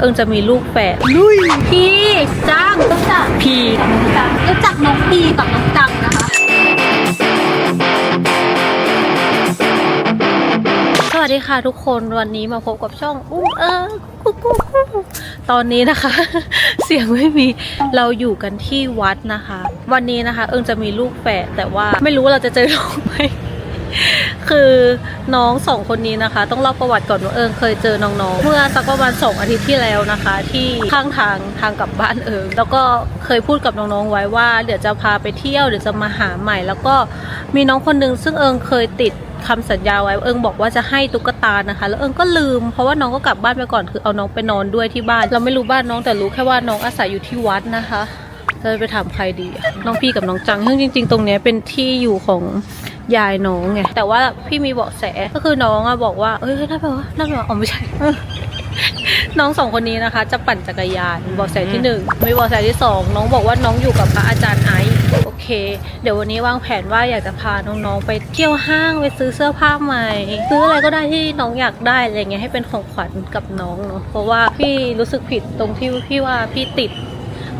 เอิงจะมีลูกแฝดลุยพี่จ้างรู้จักพีจังรู้จักน้องปีกับน้องจังนะคะ สวัสดีค่ะทุกคนวันนี้มาพบกับช่องอุ้มเออกุ๊กกุ๊กกุ๊กตอนนี้นะคะ เสียงไม่มีเราอยู่กันที่วัดนะคะ วันนี้นะคะ เอิงจะมีลูกแฝดแต่ว่าไม่รู้ว่าเราจะเจอน้องไหม คือน้องสองคนนี้นะคะ ต้องเล่าประวัติก่อนว่าเอิงเคยเจอน้องๆ เมื่อสักประมาณสองอาทิตย์ที่แล้วนะคะ ที่ข้างทางทางกลับบ้านเอิงแล้วก็เคยพูดกับน้องๆไว้ว่าเดี๋ยวจะพาไปเที่ยวเดี๋ยวจะมาหาใหม่ แล้วก็มีน้องคนหนึงซึ่งเอิงเคยติดคำสัญญาไว้เอิงบอกว่าจะให้ตุ๊กตานะคะ แล้วเอิงก็ลืม เพราะว่าน้องก็กลับบ้านไปก่อนคือเอาน้องไปนอนด้วยที่บ้าน เราไม่รู้บ้านน้องแต่รู้แค่ว่าน้องอาศัยอยู่ที่วัดนะคะจะไปถามใครดี น้องพี่กับน้องจังซึ่งจริง ๆ ตรงนี้เป็นที่อยู่ของ ยายน้องไงแต่ว่าพี่มีเบาะแสก็คือน้องอะบอกว่าเอ้ยน่าไปวะน่าไปวะอ๋อไม่ใช่ น้องสองคนนี้นะคะ จะปั่นจักรยานเบาะแสที่หนึ่งมีเบาะแสที่สองน้องบอกว่าน้องอยู่กับพระอาจารย์ไอซ์โอเค เดี๋ยววันนี้วางแผนว่าอยากจะพาน้องๆไปเที่ยวห้างไปซื้อเสื้อผ้าใหม่ซื้ออะไรก็ได้ที่น้องอยากได้อะไรเงี้ยให้เป็นของขวัญกับน้องเนาะเพราะว่าพี่รู้สึกผิดตรงที่พี่ว่าพี่ติด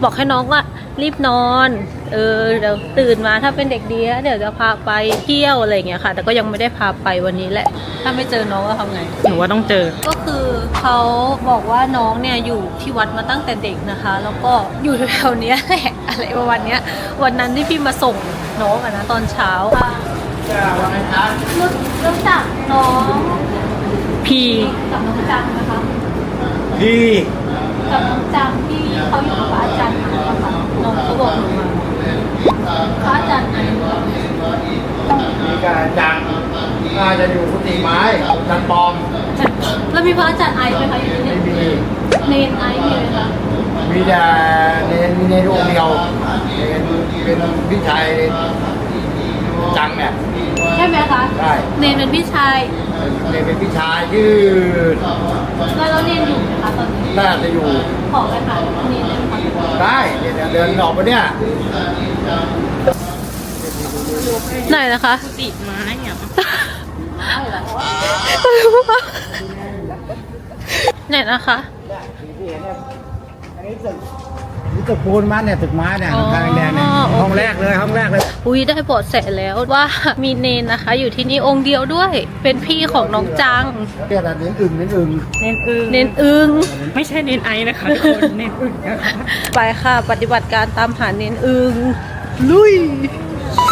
บอกให้น้องว่า รีบนอน เออเดี๋ยวตื่นมาถ้าเป็นเด็กดีแล้วเดี๋ยวจะพาไปเที่ยวอะไรอย่างเงี้ยค่ะ แต่ก็ยังไม่ได้พาไปวันนี้แหละ ถ้าไม่เจอน้องก็ทำไง หนูว่าต้องเจอ ก็คือเขาบอกว่าน้องเนี่ยอยู่ที่วัดมาตั้งแต่เด็กนะคะ แล้วก็อยู่แถวๆเนี้ยแหละอะไรประมาณเนี้ย วันนั้นที่พี่มาส่งน้องอะนะตอนเช้ารู้รู้จักน้องพีกับน้องจังนะคะพี่กับน้องจังที่เขาอยู่กับพระอาจารย์ เขาบอกหนูมาพระอาจารย์อันมีการจังน่าจะอยู่กุฏิไม้จันปลอมแล้วมีพระอาจารย์ไอซ์ไหมคะอยู่ที่ไม่นี่มีเนนไอซ์มีไหมคะมีแต่เนนมีเนนองค์เดียวเนนเป็นพี่ชายจังเนี่ยใช่ไหมคะใช่เนนเป็นพี่ชาย เนนเป็นพี่ชายชื่อแล้วเราเนนอยู่ไหมคะตอนนี้น่าจะอยู่ ขอไปหาเนนได้ไหมคะได้เนี่ยเดินออกมาเนี่ยไหนนะคะติดไม้เนี่ยไหนนะคะอันนี้ตึก นี่ตึกปูนมาเนี่ยตึกไม้เนี่ยอ๋อทางแดงเนี่ยโอเคห้องแรกเลยห้องแรกเลยอุ้ยได้เบทแสแล้วว่ามีเนนนะคะ อยู่ที่นี่องค์เดียวด้วย เป็นพี่ของน้องจังเรียกอะไรเน้นอึ่งเน้นอึ่งเน้นอึงเนนอึงไม่ใช่เน้นไอนะคะทุกคนเน้นอึงนะคะไปค่ะ ปฏิบัติการตามหาเนนอึงลุย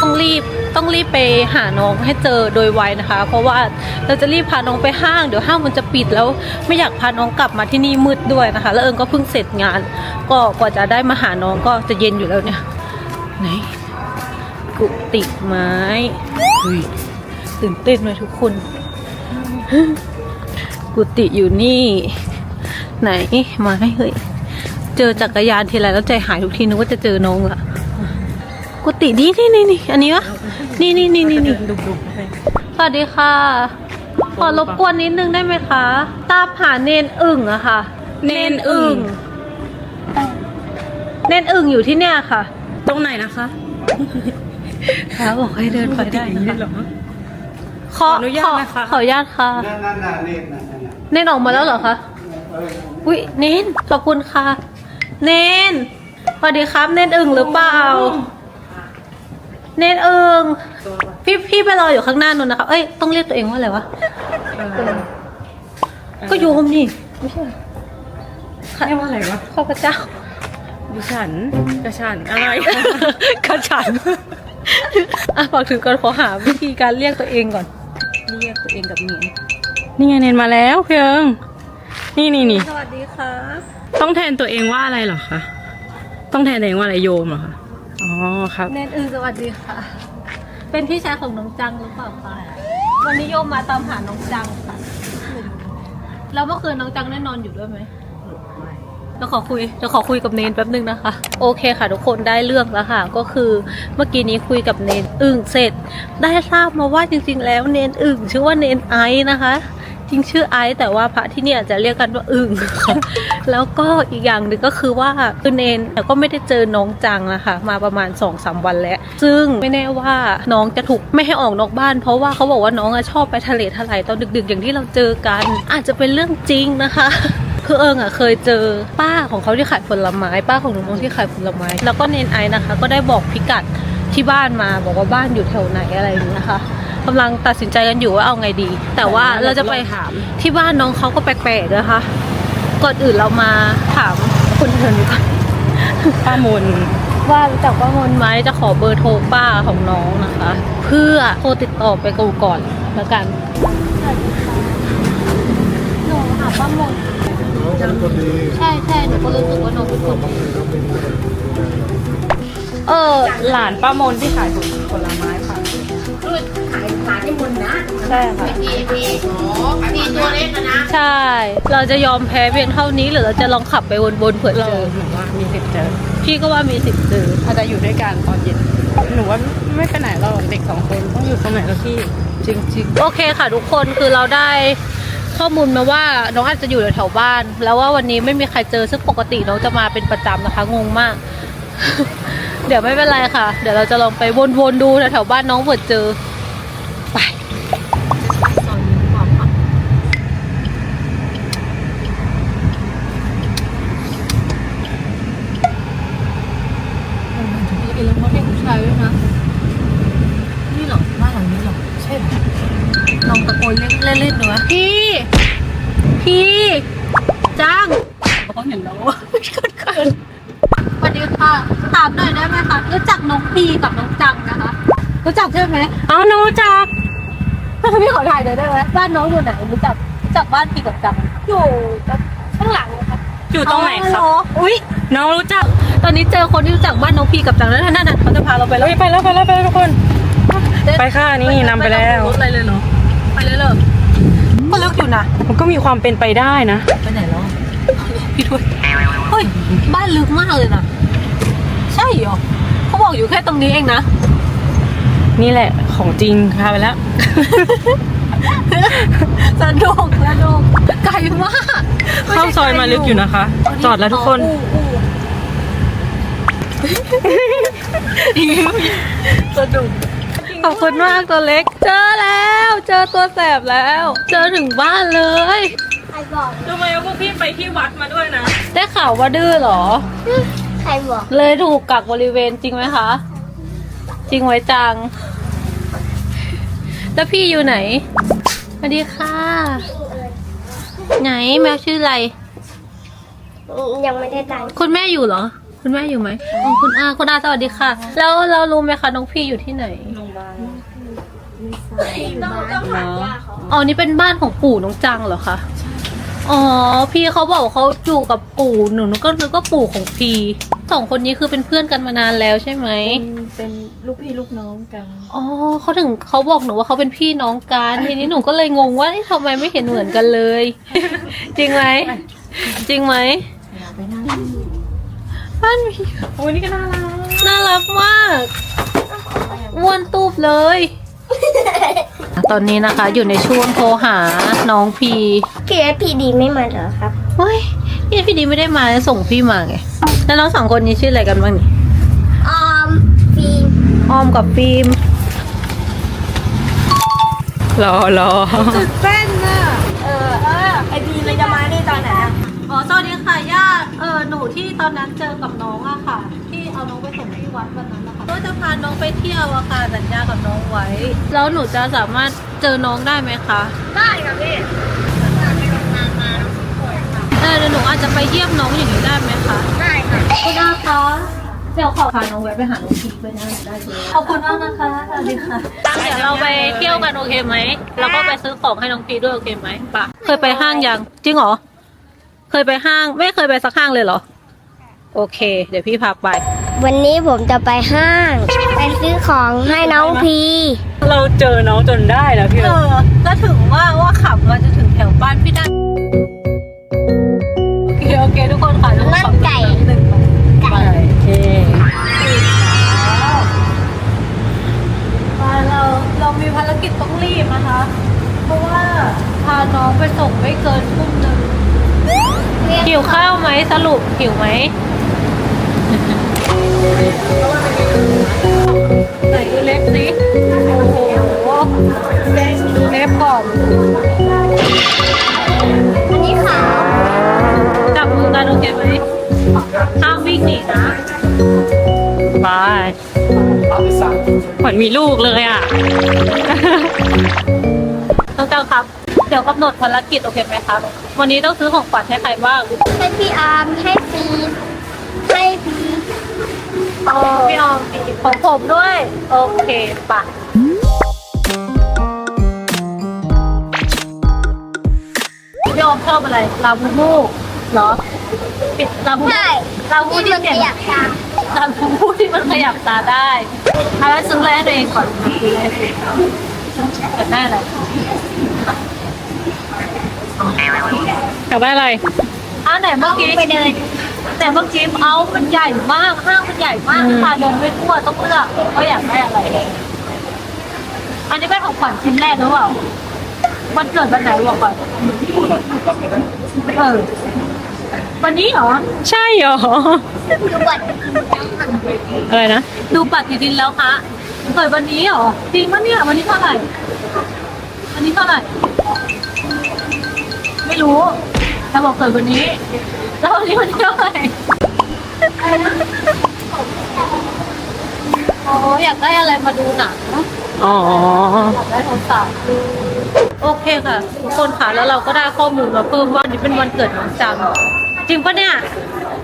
ต้องรีบต้องรีบไปหาน้องให้เจอโดยไวนะคะ เพราะว่าเราจะรีบพาน้องไปห้างเดี๋ยวห้างมันจะปิดแล้วไม่อยากพาน้องกลับมาที่นี่มืดด้วยนะคะ แล้วเอิงก็เพิ่งเสร็จงาน ก็กว่าจะได้มาหาน้องก็จะเย็นอยู่แล้วเนี่ยไหนกุฏิไม้อุ้ยตื่นเต้นเลยทุกคน กุฏิอยู่นี่ ไหนไม้เฮ้ยเจอจักรยานทีไรแล้วใจหายทุกทีนึกว่าจะเจอน้องละ กุฏินี่นี่นี่นี่อันนี้วะนี่นี่นี่นี่นี่สวัสดีค่ะ ขอรบกวนนิดนึงได้ไหมคะ ตามหาเนนอึ่งอะค่ะ เนนอึ่ง เนนอึ่งอยู่ที่เนี่ยค่ะ ตรงไหนนะคะค่ะบอกให้เดินไปได้นะคะเหรอขออนุญาตนะคะขออนุญาตค่ะนั่นนั่นน่ะนี่นั่นนั่นน่ะเนนออกมาแล้วเหรอคะ อุ้ยเนนขอบคุณค่ะ เนนสวัสดีครับ เนนอึ่งหรือเปล่า เนนอึ่งพี่พี่ไปรออยู่ข้างหน้านู่นนะคะ เอ้ยต้องเรียกตัวเองว่าอะไรวะ ก็โยมนี่ไม่ใช่เหรอเรียกว่าอะไรวะข้าพเจ้าดิฉันกระฉันอะไรกระฉันอะฝากถึงก่อนขอหาวิธีการเรียกตัวเองก่อน เรียกตัวเองกับเนียนนี่ไงเน้นมาแล้วเพียงนี่นี่นี่สวัสดีค่ะต้องแทนตัวเองว่าอะไรเหรอคะต้องแทนตัวเองว่าอะไรโยมเหรอคะ อ๋อครับ เนนอึ่งสวัสดีค่ะ เป็นพี่ชายของน้องจังหรือเปล่าคะวันนี้โยมมาตามหาน้องจังค่ะ แล้วเมื่อคืนน้องจังได้นอนอยู่ด้วยไหมเราขอคุยเราขอคุยกับเนนแป๊บนึงนะคะ โอเคค่ะ ทุกคนได้เรื่องแล้วค่ะ ก็คือเมื่อกี้นี้คุยกับเนนอึ่งเสร็จ ได้ทราบมาว่าจริง ๆ แล้วเนนอึ่งชื่อว่าเนนไอนะคะ จริงชื่อไอซ์แต่ว่าพระที่เนี่ยจะเรียกกันว่าอึ่งค่ะแล้วก็อีกอย่างหนึ่งก็คือว่าคือเนนก็ไม่ได้เจอน้องจังนะคะมาประมาณ2อสวันแล้ว ซึ่งไม่แน่ว่าน้องจะถูกไม่ให้ออกนอกบ้าน เพราะว่าเขาบอกว่าน้องอชอบไปทะเลทลายตอนดึกๆ อย่างที่เราเจอกัน อาจจะเป็นเรื่องจริงนะคะคือเอิงอะเคยเจอป้าของเขาที่ขายผลไม้ป้าของหนูมงที่ขายผลไม้ แล้วก็เนนไอนะคะ ก็ได้บอกพิกัดที่บ้านมาบอกว่าบ้านอยู่แถวไหนอะไรอย่างเงี้ยค่ะ กำลังตัดสินใจกันอยู่ว่าเอาไงดี แต่ว่าเราจะไปถามที่บ้านน้องเขาก็แปลกๆนะคะ ก่อนอื่นเรามาถามคนเดินดีกว่าป้ามนว่ารู้จักป้ามนไหมจะขอเบอร์โทรป้าของน้องนะคะ เพื่อโทรติดต่อไปกูก่อนแล้วกันหนูหาป้ามนน้องเป็นคนดีใช่ใช่หนูก็รู้สึกว่าน้องเป็นคนดีเออหลานป้ามนที่ขายผลไม้ ค่ะใช่ค่ะใช่ เราจะยอมแพ้เพียงเท่านี้หรือเราจะลองขับไปวนๆเผื่อเราเจอหนูว่ามีสิทธิ์เจอพี่ก็ว่ามีสิทธิ์เจอ อาจจะอยู่ด้วยกันตอนเย็นหนูว่าไม่ไปไหนเราเด็กสองคนต้องอยู่ตรงไหนก็ที่จริงๆโอเคค่ะทุกคนคือเราได้ข้อมูลมาว่าน้องอาจจะอยู่แถวๆบ้าน แล้วว่าวันนี้ไม่มีใครเจอซึ่งปกติน้องจะมาเป็นประจำนะคะงงมาก เดี๋ยวไม่เป็นไรค่ะ เดี๋ยวเราจะลองไปวนๆดูแถวๆบ้านน้องเผื่อเจอไปเแล้วเขาเป็นผู้ชายด้วยนะ นี่เหรอบ้านหลังนี้เหรอ ใช่เหรอลองตะโก นเล่นเล่นเล่นหน่อยพี่ พี่จ้างเขาเห็นแล้วว่าเกินเกินสวัสดีค่ะถามหน่อยได้ไหมคะรู้จักน้องพีกับน้องจังนะคะ รู้จักใช่ไหมเอาน้องรู้จักพี่ขอถ่ายหน่อยได้ไหมบ้านน้องอยู่ไหนรู้จักรู้จักบ้านพีกับจังอยู่ข้างหลังค่ะอยู่ตรงไหนครับอุ้ยน้องรู้จัก ตอนนี้เจอคนที่รู้จักบ้านน้องพีกับจังแล้วนั่นน่ะเขาจะพาเราไปแล้วเฮ้ยไปแล้วไปแล้วไปแล้วทุกคน ไปค่ะนี่นำไปแล้วรถอะไรเลยเนาะ ไปเลยเลยก็ลึกอยู่นะ มันก็มีความเป็นไปได้นะ ไปไหนแล้วพี่ด้วยเฮ้ย บ้านลึกมากเลยนะ ใช่เหรอเขาบอกอยู่แค่ตรงนี้เองนะ นี่แหละของจริงพาไปแล้ว สนุกสนุกไกลมากเข้าซอยมาลึกอยู่นะคะ จอดแล้วทุกคนสนุกข อบคุณมากตัวเล็ก เจอแล้ว เจอตัวแสบแล้ว เจอถึงบ้านเลย ใครบอกทำไมพวกพี่ไปที่วัดมาด้วยนะ ได้ข่าวว่าดื้อเหรอ ใครบอก เลยถูกกักบริเวณจริงไหมคะ จริงไว้จัง แล้วพี่อยู่ไหน สวัสดีค่ะ ไหนแมวชื่ออะไร ยังไม่ได้ตังค์คุณแม่อยู่เหรอ คุณแม่อยู่ไหมอ๋อคุณอาคุณอาสวัสดีค่ะ แล้วเรารู้ไหมคะน้องพี่อยู่ที่ไหน ต้องหาย่าเขาอ๋อนี่เป็นบ้านของปู่น้องจังเหรอคะอ๋อ พี่เขาบอกว่าเขาอยู่กับปู่หนูก็นึกว่าปู่ของพี่สองคนนี้คือเป็นเพื่อนกันมานานแล้วใช่ไหมเป็นลูกพี่ลูกน้องกันอ๋อเขาถึงเขาบอกหนูว่าเขาเป็นพี่น้องกันทีนี้หนูก็เลยงงว่าเอ๊ะทำไมไม่เห็นเหมือนกันเลย จริงไหมจริงไหมบ้านมีโอ้ยนี่ก็น่ารักน่ารักมากม้วนตูบเลย ตอนนี้นะคะ อยู่ในช่วงโทรหาน้องพีพี่เอสพีดีไม่มาเหรอครับ เฮ้ยพี่พี่ดีไม่ได้มาส่งพี่มาไง แล้วน้องสองคนนี้ชื่ออะไรกันบ้างนี่ออมฟิล์มออมกับฟิล์มรอรอตื่นเต้นน่ะเออไอพีมันจะมานี่ตอนไหนอะอ๋อสวัสดีค่ะย่าเออหนูที่ตอนนั้นเจอกับน้องอะค่ะที่ เอาน้องไปส่งที่วัดวันนั้นนะคะก็จะพาน้องไปเที่ยวอะค่ะสัญญากับน้องไว้ แล้วหนูจะสามารถเจอน้องได้ไหมคะ ได้ครับพี่เออเดี๋ยวหนูอาจจะไปเยี่ยมน้องอย่างนี้ได้ไหมคะ ได้ค่ะคุณอาคะเดี๋ยวขอพาน้องแวะไปหาน้องพีไปนะได้เลยขอบคุณมากนะคะสวัสดีค่ะเดี๋ยวเราไปเที่ยวกันโอเคไหมแล้วก็ไปซื้อของให้น้องพีด้วยโอเคไหมปะเคยไปห้างยังจริงเหรอเคยไปห้าง ไม่เคยไปสักห้างเลยเหรอ โอเค เดี๋ยวพี่พาไป วันนี้ผมจะไปห้างไปซื้อของให้น้องพี เราเจอน้องจนได้แล้วพี่เออก็ถึงว่าว่าขับมาจะถึงแถวบ้านพี่ได้โอเคโอเคทุกคนค่ะทุกคนนั่นไก่ หนึ่งไก่โอเคมาเราเรามีภารกิจต้องรีบนะคะ เพราะว่าพาน้องไปส่งไม่เกินทุ่มหนึ่งหิวข้าวไหมสรุปหิวไหม ไหนดูเล็บสิโอ้โหดูเล็บก่อน อันนี้ขาวมือกันโอเคไหมห้ามวิ่งหนีนะบายเหมือนมีลูกเลยอะน้องเจ้าครับ เดี๋ยวกำหนดภารกิจโอเคไหมครับ วันนี้ต้องซื้อของขวัญให้ใครบ้าง ให้พี่อาร์มให้ฟีให้ฟีอ๋อ พี่ออมของผมด้วย โอเคปะพี่ออมชอบอะไรลาบูบูเหรอปิดลาบูบูใช่ลาบูบูที่ที่มันเปลี่ยนอยากตามลาบูบูที่มันขยับตาได้เอาแล้วซื้ออะไรให้ตัวเองก่อนซื้ออะไรให้ตัวเองอยากได้อะไรอยากได้อะไรอ่าไหนเมื่อกี้ไปเดิน แต่เมื่อกี้เอามันใหญ่มากห้างมันใหญ่มากพาเดินไปทั่วต้องเลือกว่าอยากได้อะไร อันนี้เป็นของขวัญชิ้นแรกหรือเปล่าวันเกิดวันไหนบอกก่อนเออวันนี้เหรอใช่เหรอ ดูบทอะไรนะ ดูปฏิทินแล้วคะเกิดวันนี้เหรอจริงปะเนี่ยวันนี้เท่าไหร่วันนี้เท่าไหร่ไม่รู้แต่บอกเกิดวันนี้ แล้ววันนี้วันที่เท่าไหร่โอ้อยากได้อะไรมาดูหนังอ๋อ อยากได้โทรศัพท์โอเคค่ะทุกคนค่ะแล้วเราก็ได้ข้อมูลมาเพิ่มว่าวันนี้เป็นวันเกิดน้องจังจริงปะเนี่ย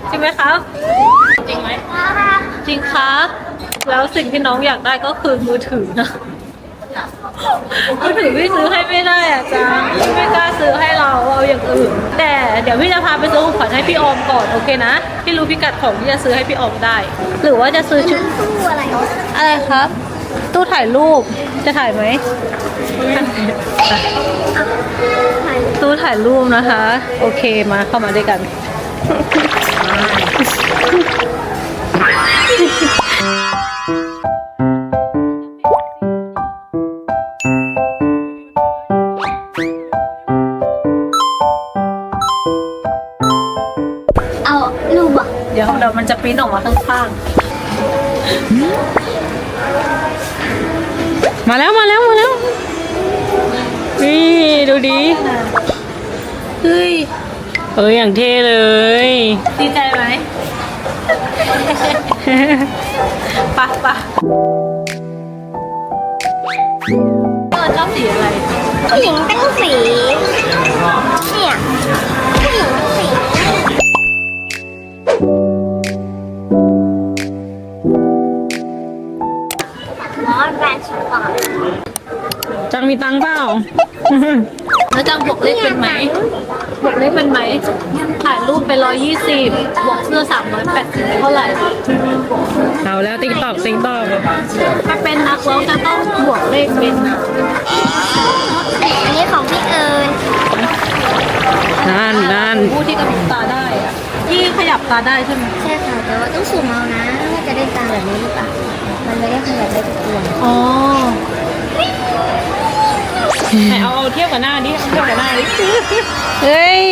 จริงไหมครับ จริงไหมจริงครับ แล้วสิ่งที่น้องอยากได้ก็คือมือถือนะ มือถือพี่ซื้อให้ไม่ได้อะจ๊ะไม่กล้าซื้อให้เราเอาอย่างอื่น แต่เดี๋ยวพี่จะพาไปซื้อของขวัญให้พี่ออมก่อนโอเคนะพี่รู้พิกัดของที่จะซื้อให้พี่ออมได้ หรือว่าจะซื้อชุดตู้อะไรอะไรครับ ตู้ถ่ายรูปจะถ่ายไหมตู้ถ่ายรูปนะคะ โอเคมาเข้ามาด้วยกัน เอารูปอะเดี๋ยวเดี๋ยวมันจะปริ้นออกมาข้างมาแล้วมาแล้วมาแล้วนี่ดูดิๆเฮ้ยเอออย่างเท่เลย ดีใจไหม ปะปะเออชอบสีอะไร ผู้หญิงตั้งสีเนี่ย จังมีตังค์เปล่า แล้วจังบวกเลขเป็นไหมบวกเลขเป็นไหมถ่ายรูปไปร้อยยี่สิบบวกเสื้อสามร้อยแปดสิบเท่าไหร่ เอาแล้วติ๊กตอกติ๊กตอกถ้าเป็นนักร้องจะต้องบวกเลขเป็นอันนี้ของพี่เอิญนั่นนั่นผู้ที่กระพริบตาได้อะที่ขยับตาได้ใช่ไหมใช่ค่ะ แต่ว่าต้องสูงเอานะว่าจะได้ตาแบบนี้หรือเปล่า มันไม่ได้ขยับได้ทุกตัวอ๋อ ไหนเอาเอาเทียบกับหน้าดิเอาเทียบกับหน้าดิเฮ้ย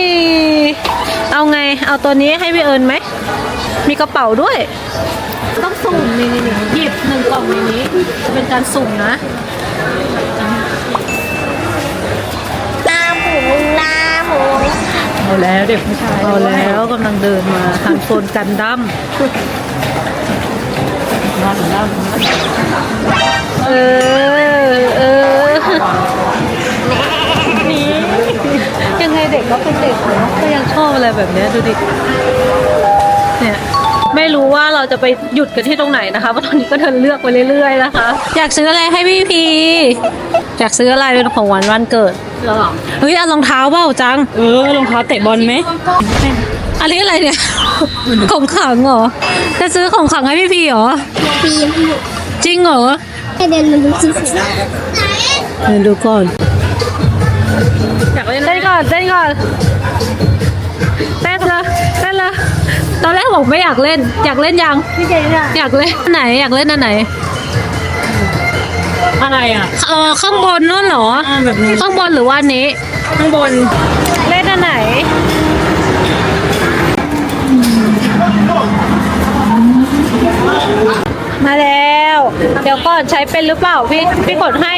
เอาไง เอาตัวนี้ให้พี่เอิญไหม มีกระเป๋าด้วย ต้องสุ่มนี่นี่นี่หยิบหนึ่งกล่องในนี้จะเป็นการสุ่มนะ ตาหมูลาหมูเอาแล้วเด็กผู้ชายเอาแล้วกำลังเดินมาทางโซนกันดั้มเออ เออนี่ ยังไงเด็กก็เป็นเด็กเนาะก็ยังชอบอะไรแบบเนี้ยดูดิ เนี่ยไม่รู้ว่าเราจะไปหยุดกันที่ตรงไหนนะคะเพราะตอนนี้ก็เดินเลือกไปเรื่อยๆนะคะ อยากซื้ออะไรให้พี่พีอยากซื้ออะไรเป็นของวันวันเกิดเฮ้ยเอารองเท้าเปล่าจัง เออรองเท้าเตะบอลไหมอันนี้อะไรเนี่ย ของขลังเหรอ จะซื้อของขลังให้พี่พีเหรอปีมจริงเหรอให้เดินมาดูสิเดินดูก่อนอยา กเล่นเต้นก่อนเต้นก่อนเต้นเลยเต้นเลยตอนแรกบอกไม่อยากเล่น อยากเล่นยังไม่ใช่ค่ะอยากเล่นอันไหนอยากเล่นอันไหนอะไรอะเออข้างบนนู่นเหรออ่าแบบนี้ข้างบนหรือว่าอันนี้ ข้างบนเล่นอันไหน มาแล้ว เดี๋ยวก่อนใช้เป็นหรือเปล่าพี่พี่กดให้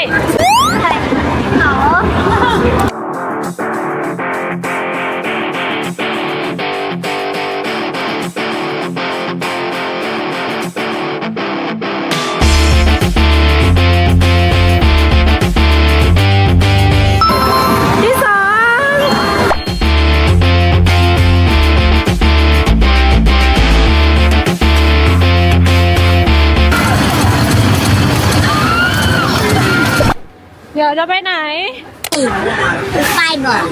เดี๋ยวจะไปไหน ไป้ายบอก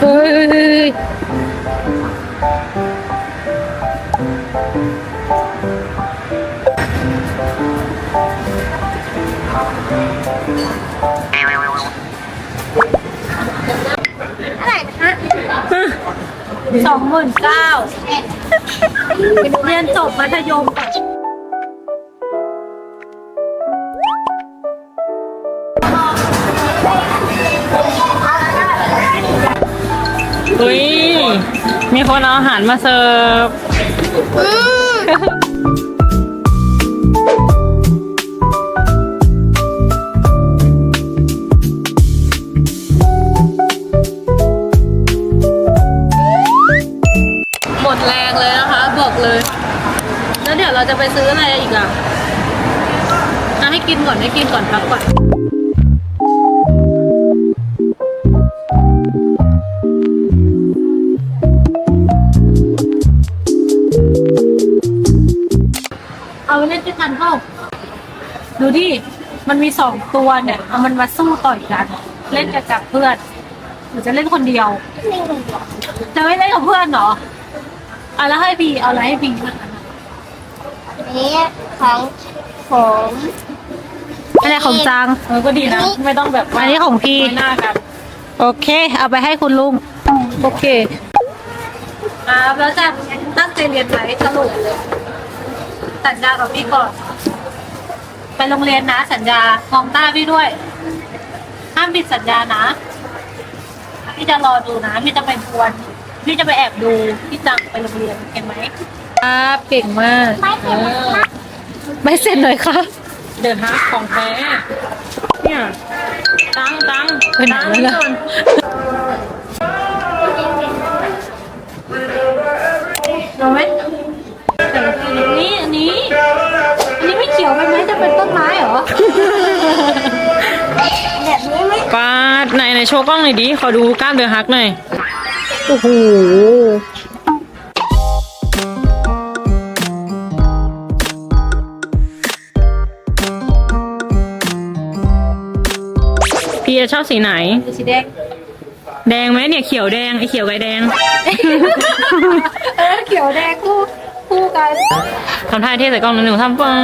เฮ้ยเฮ้ย สองหมื่นเก้าเรียนจบมัธยมก่อนอุ้ย มีคนเอาอาหารมาเสิร์ฟ จะไปซื้ออะไรอีกอะอะให้กินก่อนให้กินก่อนพักก่อนเอาไปเล่นด้วยกันเข้าดูดิ มันมีสองตัวเนี่ย เอามันมาสู้ต่อยกัน เล่นกันกับเพื่อนหรือจะเล่นคนเดียว จะไม่เล่นกับเพื่อนเหรอเอะแล้วให้พีเอาอะไรให้พีบ้างอะ นนี้ของผมอันนี้ของจังเออก็ดีนะ ไม่ต้องแบบว่าอันนี้ของพี่ น้อยหน้ากันโอเค เอาไปให้คุณลุง โอเค ครับแล้วจะตั้งใจเรียนไหมสรุปสัญญากับพี่ก่อน ไปโรงเรียนนะ สัญญามองตาพี่ด้วย ห้ามผิดสัญญานะ พี่จะรอดูนะ พี่จะไปบวน พี่จะไปแอบดูพี่จังไปโรงเรียนเห็นไหม ครับเก่งมากไม่เก็บนะคะไม่เซ็นเลยค่ะเดินฮาร์ดของแท้เนี่ยตังตังไปไหนตังแล้วล่ะ ก่อนเราไม่แต่ละทีนี้อันนี้อันนี้ไม่เขียวไปไหมจะเป็นต้นไม้เหรอ แบบนี้ไม่ปาดไหนไหนโชว์กล้องหน่อยดิ ขอดูกล้ามเดือฮักหน่อย โอ้โห ชอบสีไหน สีแดง แดงไหมเนี่ยเขียวแดงไอเขียวกับไอแดง เออเขียวแดงคู่คู่กันทำท่าเท่ใส่กล้องนิดหนึ่งทำปัง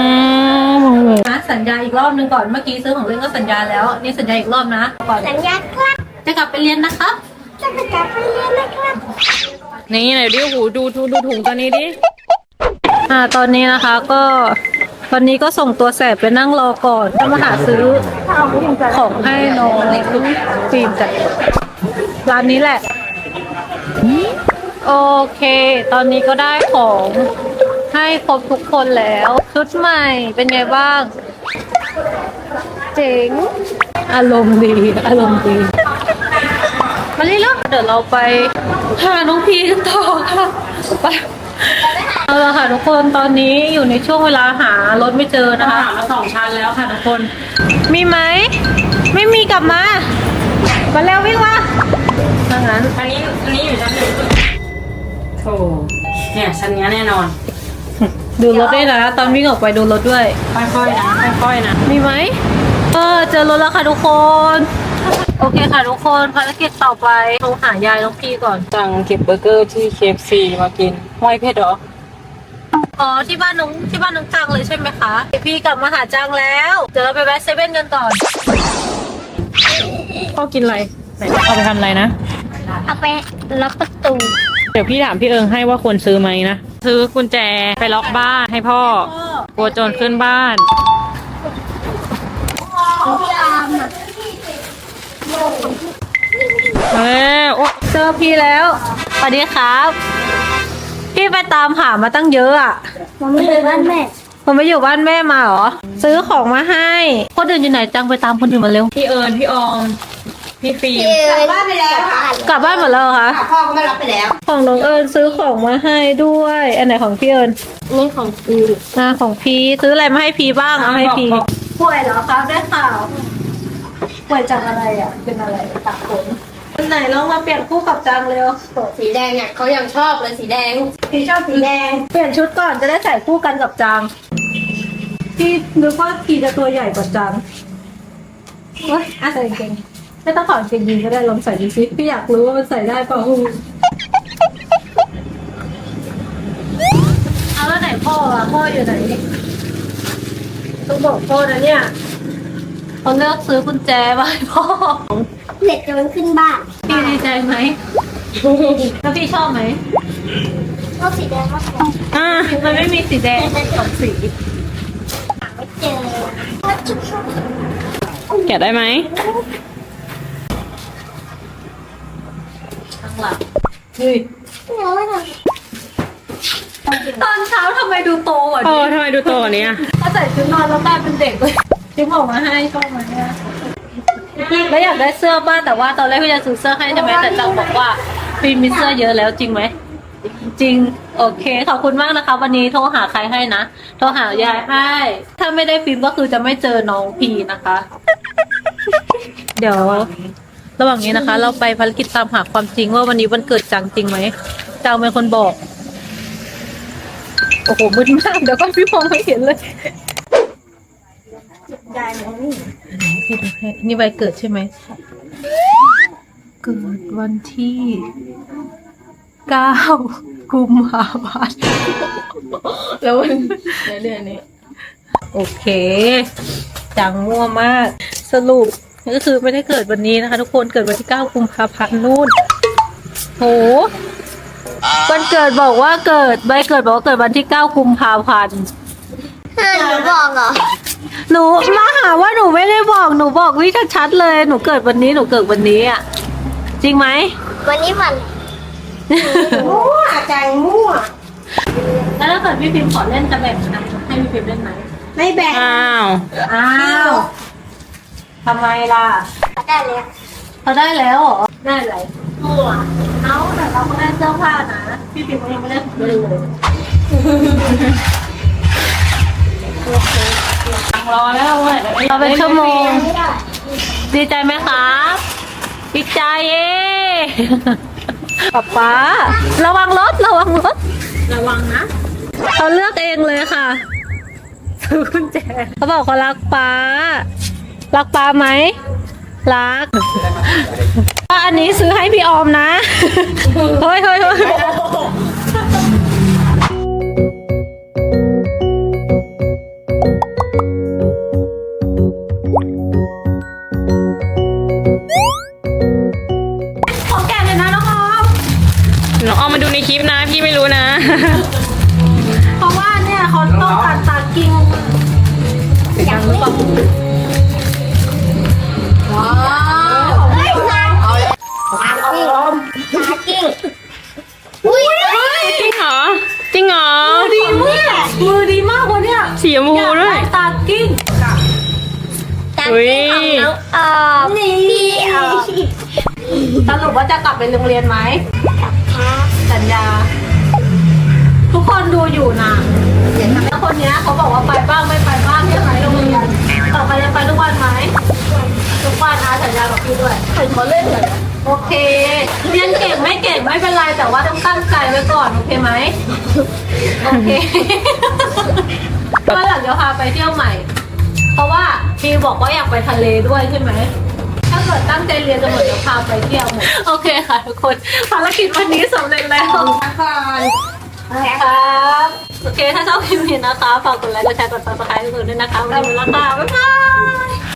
นะสัญญาอีกรอบหนึงก่อนเมื่อกี้ซื้อของเล่นก็สัญญาแล้วนี่สัญญาอีกรอบนะก่อนสัญญาครับ จะกลับไปเรียนนะครับ จะไปกลับไปเรียนนะครับ นี่ไหนดิโอ้โหดูดูดูถุงตัวนี้ดิอ่าตอนนี้นะคะก็ ตอนนี้ก็ส่งตัวแสบไปนั่งรอก่อนจะมาหาซื้อของให้น้องฟิล์มจากร้านนี้แหละ โอเค ตอนนี้ก็ได้ของให้ครบทุกคนแล้ว ชุดใหม่เป็นไงบ้าง เจ๋ง อารมณ์ดี อารมณ์ดีมาเรื่อยๆเดี๋ยวเราไปหาน้องพีกันต่อค่ะ ไป เอาละค่ะทุกคนตอนนี้อยู่ในช่วงเวลาหารถไม่เจอนะคะหามาสองชั้นแล้วค่ะทุกคน มีไหม ไม่มีกลับมา มาเร็ววิ่งมาถ้างั้นอันนี้อันนี้อยู่ชั้นหนึ่งโอ้เนี่ยชั้นเนี้ยแน่นอน ดูรถด้วยนะ ตอนวิ่งออกไปดูรถด้วย ค่อยๆนะค่อยๆนะ มีไหมเออเจอรถแล้วค่ะทุกคนโอเคค่ะทุกคนภารกิจต่อไปโทรหายายน้องพีก่อนจังเก็บเบอร์เกอร์ที่ KFC มากินห้อยเพชรเหรอ อ๋อที่บ้านน้องที่บ้านน้องจังเลยใช่ไหมคะพี่กลับมาหาจังแล้ว เดี๋ยวเราไปแวะเซเว่นกันก่อน พ่อกินอะไรไหนเอาไปทำอะไรนะ เอาไปล็อกประตู เดี๋ยวพี่ถามพี่เอิงให้ว่าควรซื้อไหมนะ ซื้อกุญแจไปล็อกบ้านให้พ่อกลัวโจรขึ้นบ้านพี่อามอะเออโอ้เจอพี่แล้ว สวัสดีครับ พี่ไปตามหามาตั้งเยอะอะผมไม่เลยบ้านแม่ผมไปอยู่บ้านแม่มาเหรอ ซื้อของมาให้คนอื่นอยู่ไหนจังไปตามคนอื่นมาเร็ว พี่เอิญพี่ออม พี่ฟิล์มกลับบ้านไปแล้วค่ะกลับบ้านหมดแล้วเหรอคะ พ่อก็ไม่รับไปแล้วของน้องเอิญซื้อของมาให้ด้วย อันไหนของพี่เอิญนี่ของกูอ่าของพีซื้ออะไรมาให้พีบ้างเอาให้พีบอกป่วยเหรอครับได้ข่าวป่วยจากอะไรอะ เป็นอะไรปากขน วันไหนลองมาเปลี่ยนคู่กับจังเร็วสีแดงเนี่ยเขายังชอบเลยสีแดงพี่ชอบสีแดง เปลี่ยนชุดก่อนจะได้ใส่คู่กันกับจังพี่นึกว่ากีจะตัวใหญ่กว่าจังโอ๊ยอะใส่กางเกงไม่ต้องถอดกางเกงยีนก็ได้ลองใส่ดูซิพี่อยากรู้ว่ามันใส่ได้เปล่าเอาแล้วไหนพ่ออะพ่ออยู่ไหนต้องบอกพ่อนะเนี่ย เขาเลือกซื้อกุญแจมาให้พ่อเน็ตจะมันขึ้นบ้านพี่ดีใจไหมแล้วพี่ชอบไหมชอบสีแดงมากกว่าอ่ามันไม่มีสีแดงสองสีไม่เจอว่าชุบชุบแกะได้ไหมข้างหลังเฮ้ยเนี่ยไม่ทตอนเช้าทำไมดูโตกว่าเอนี้อทำไมดูโตกว่านี้อะเขาใส่ชุดนอนแล้วกลายเป็นเด็กเลย ที่บอกมาให้ชอบไหมอะแล้วอยากได้เสื้อบ้างแต่ว่าตอนแรกพี่จะซื้อเสื้อให้ใช่ไหมแต่จังบอกว่าฟิล์มมีเสื้อเยอะแล้วจริงไหมจริงโอเคขอบคุณมากนะคะ วันนี้โทรหาใครให้นะโทรหายายให้ ถ้าไม่ได้ฟิล์มก็คือจะไม่เจอน้องพีนะคะ เดี๋ยว ระหว่างนี้นะคะ เราไปภารกิจตามหาความจริงว่าวันนี้วันเกิดจังจริงไหมจังเป็นคนบอก โอ้โหมืดมากเดี๋ยวก็พี่มองไม่เห็นเลย ยายมองไม่เห็นพี่ดูให้นี่ใบเกิดใช่ไหม เกิดวันที่เก้ากุมภาพันธ์แล้ววันเดือนนี้ โอเคจังมั่วมาก สรุปก็คือไม่ได้เกิดวันนี้นะคะ ทุกคนเกิดวันที่เก้ากุมภาพันธ์นู่นโหวันเกิดบอกว่าเกิดใบเกิดบอกว่าเกิดวันที่เก้ากุมภาพันธ์หนูบอกเหรอ หนูมาหาว่าหนูไม่ได้บอกหนูบอกวิชัดๆเลยหนูเกิดวันนี้หนูเกิดวันนี้อะจริงไหมวันนี้วันมั่วจังมั่วแล้วถ้าเกิดพี่พิมพ์ขอเล่นจะแบ่งกันให้พี่พิมพ์เล่นไหมไม่แบ่งอ้าวอ้าวทำไมล่ะได้เลยเขาได้แล้วเหรอได้อะไรมั่วเอาแต่เราก็ได้เสื้อผ้านะพี่พิมพ์ก็ยังไม่ได้ของเลยเลย รอแล้วเว้ยเราเป็นชั่วโมงไม่ได้ดีใจไหมครับดีใจเย้ป๊าป๊าระวังรถระวังรถ ระวังนะเขาเลือกเองเลยค่ะซื้อกุญแจเขาบอกเขารักป้ารักป้าไหมรักอะอันนี้ซื้อให้พี่ออมนะ เฮ้ยเฮ้ยเฮ้ย จริงเหรอ จริงเหรอ ดีมากมือดีมากวะเนี่ยสีชมพูอยากด้วได้ยตากิ้งตากิ้งของน้องออมพี่ออมสรุปว่าจะกลับไปโรงเรียนไหมครับสัญญา ทุกคนดูอยู่นะแล้วคนเนี้ยเขาบอกว่าไปบ้างไม่ไปบ้างใช่ไหมโรงเรียน ต่อไปจะไปทุกวันไหมทุกวันนะสัญญากับพี่ด้วยใครเขาเล่นเลยโอเค เรียนเก่งไม่เก่งไม่เป็นไรแต่ว่าต้องตั้งใจไว้ก่อนโอเคไหมโอเควันหลังเดี๋ยวพาไปเที่ยวใหม่ เพราะว่าพีบอกว่าอยากไปทะเลด้วยใช่ไหมถ้าเกิดตั้งใจเรียนจะหมดเดี๋ยวพาไปเที่ยวหมดโอเคค่ะทุกคนภารกิจวันนี้สำเร็จแล้วครับ โอเค ถ้าชอบคลิปนี้นะคะ ฝากกดไลค์ กดแชร์ กดซับสไครต์ให้ทุกคนด้วยนะคะ วันนี้ไปแล้วค่ะ บ๊ายบาย